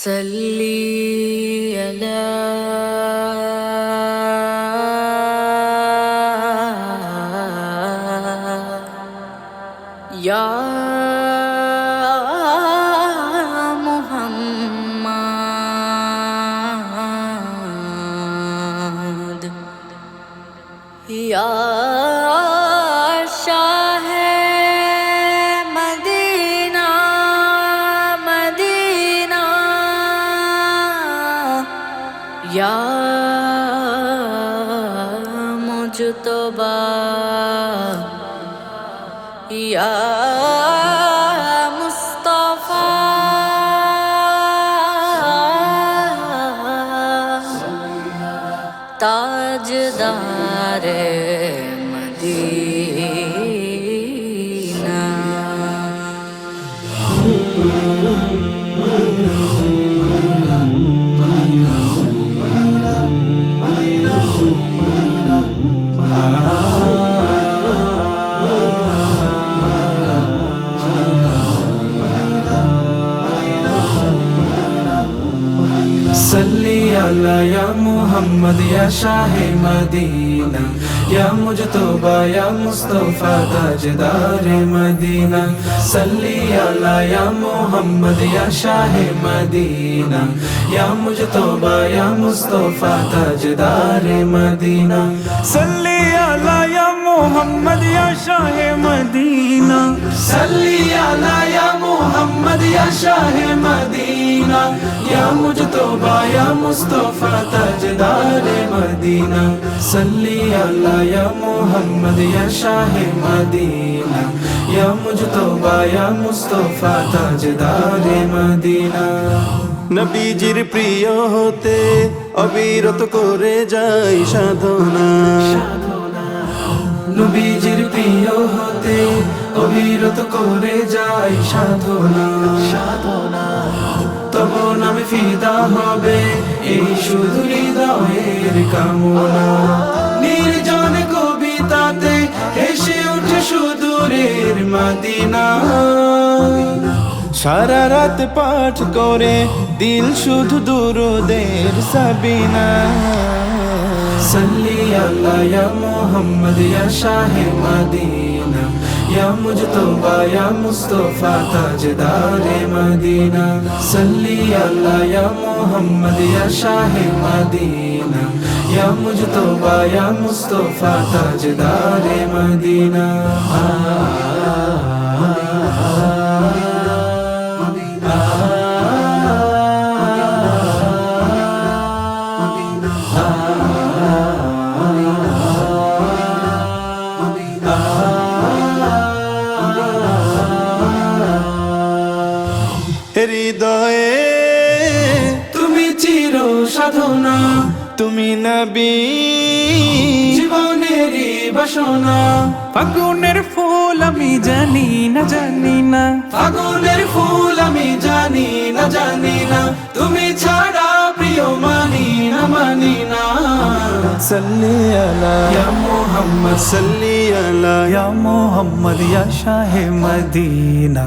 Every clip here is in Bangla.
صلي على يا محمد يا یا مجھ تو با یا مصطفیٰ تاج دار مدینہ۔ علی یا محمد یا شاہ مدینہ، یا مجتبہ یا مصطفیٰ تاجدار مدینہ۔ صلی علی یا محمد یا شاہ مدینہ، یا مجتبہ یا مصطفیٰ تاجدار مدینہ۔ صلی علی یا محمد یا شاہ صلی علی یا محمد یا شاہ مدینہ یا مجتبہ یا مصطفیٰ تجدار مدینہ صلی علی یا محمد یا شاہ مدینہ یا مجتبہ یا مصطفیٰ تجدار مدینہ নবীজির প্রিয় হতে অবিরত করে যাই সাধনা নবীজির প্রিয় হতে অবিরত করে যাই সাধনা। সাধনা। তব নাম ফিদা হবে এই শুধু হৃদয়ের কামনা। নির্জন কবিতাতে হেসে উঠে সুদূরের মাদিনা। সারা রাত পাঠ করে দিল শুধু দুরুদের সাবিনা। সাল্লি আল্লাহ মোহাম্মদ ইয়া শাহে মাদিনা। یا مجھ توبہ یا مصطفیٰ، تاجدار مدینہ، صلی اللہ، یا محمد، یا شاہ مدینہ، یا مجھ توبہ یا مصطفیٰ، تاجدار مدینہ۔ Ah সাধনা তুমি নবী। জীবনেরই বাসনা। ফাগুনের ফুল আমি জানি না জানি না। ফাগুনের ফুল আমি জানি না জানি না। তুমি ছাড়া প্রিয় মানি না মানি না। সাল্লি আলা মোহাম্মদ সাল্লি আলা ইয়া মোহাম্মদ ইয়া শাহে মদিনা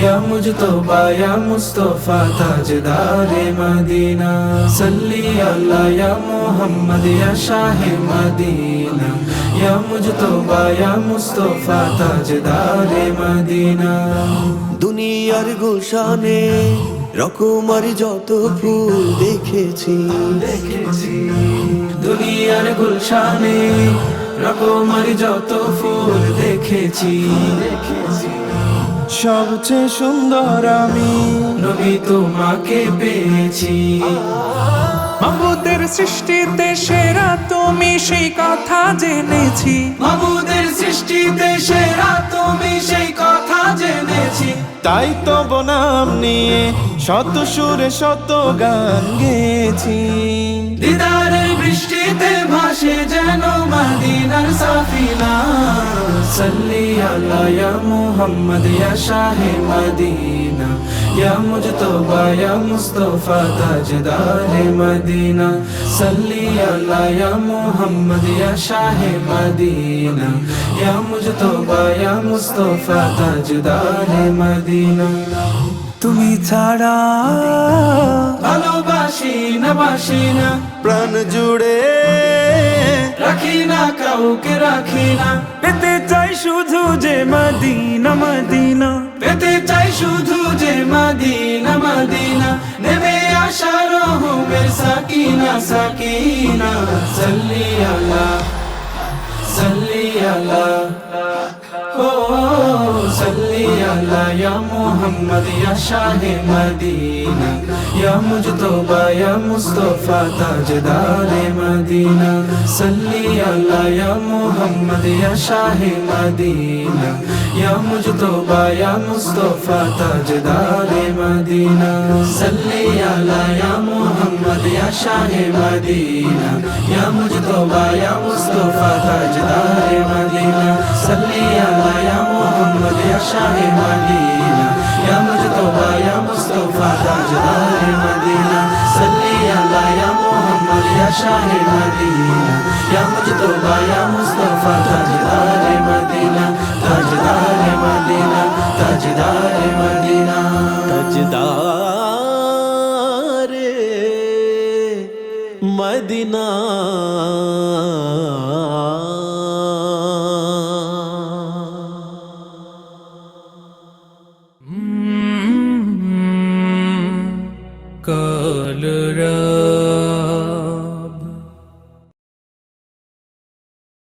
ইয়া মুজতবা ইয়া মুস্তাফা তাজদার মদিনা সাল্লি আল্লাহ ইয়া মোহাম্মদ ইয়া শাহে মদিনা ইয়া মুজতবা ইয়া মুস্তাফা তাজদার মদিনা দুনিয়ার গুলশানে রকমার যত ফুল দেখেছি। দেখেছি। দুনিয়ার গুলশানে রকমারি যত ফুল দেখেছি। সবচেয়ে সুন্দর আমি নবী তোমাকে পেয়েছি। মাহবুদের সৃষ্টিতে সেরা তুমি সেই কথা জেনেছি। মাবুদের সৃষ্টিতে সেরা তুমি সেই কথা জেনেছি। তাই তো বনাম নিয়ে শত সুরে শত গান গেছি দিদারের বৃষ্টিতে ভাসে যেন মদিনার সাফিনা। সাল্লি আলা ইয়া মুহাম্মদ ইয়া শাহে মদিনা। ইয়া মুজতবা ইয়া মুস্তাফা তাজদার মদিনা সাল্লি আলা ইয়া মুহাম্মদ ইয়া শাহে মদিনা ইয়া মুজতবা ইয়া মুস্তাফা তাজদার মদিনা তুমি ছাড়া। ভালোবাসি না বাসি না। প্রাণ জুড়ে। রাখি না কাউকে রাখি না। পেতে চাই শুধু যে মদিনা মদিনা। পেতে চাই শুধু যে মাদিনা মাদিনা। নেমে আসা রহমের সাকিনা সাকিনা। সাল্লি আলা সাল্লি আলা ও সাল্লি আলা ইয়া মুহাম্মদ, ইয়া শাহে মদিনা, ইয়া মুজতবা, ইয়া মুস্তাফা, তাজদারে মদিনা। সাল্লি আলা ইয়া মুহাম্মদ, ইয়া শাহে মদিনা, ইয়া মুজতবা, ইয়া মুস্তাফা, তাজদারে মদিনা। সাল্লি আলা ইয়া মুহাম্মদ, ইয়া শাহে মদিনা, ইয়া মুজতবা, ইয়া মুস্তাফা, তাজদারে মদিনা। সাল্লি আলা ইয়া মুহাম্মদ ইয়া শাহে মদিনা ইয়া মুজতবা ইয়া মুস্তাফা তাজদারে মদিনা সাল্লি আলা ইয়া মুহাম্মদ ইয়া শাহে মদিনা ইয়া মুজতবা ইয়া মুস্তাফা তাজদারে মদিনা তাজদারে মদিনা তাজদারে মদিনা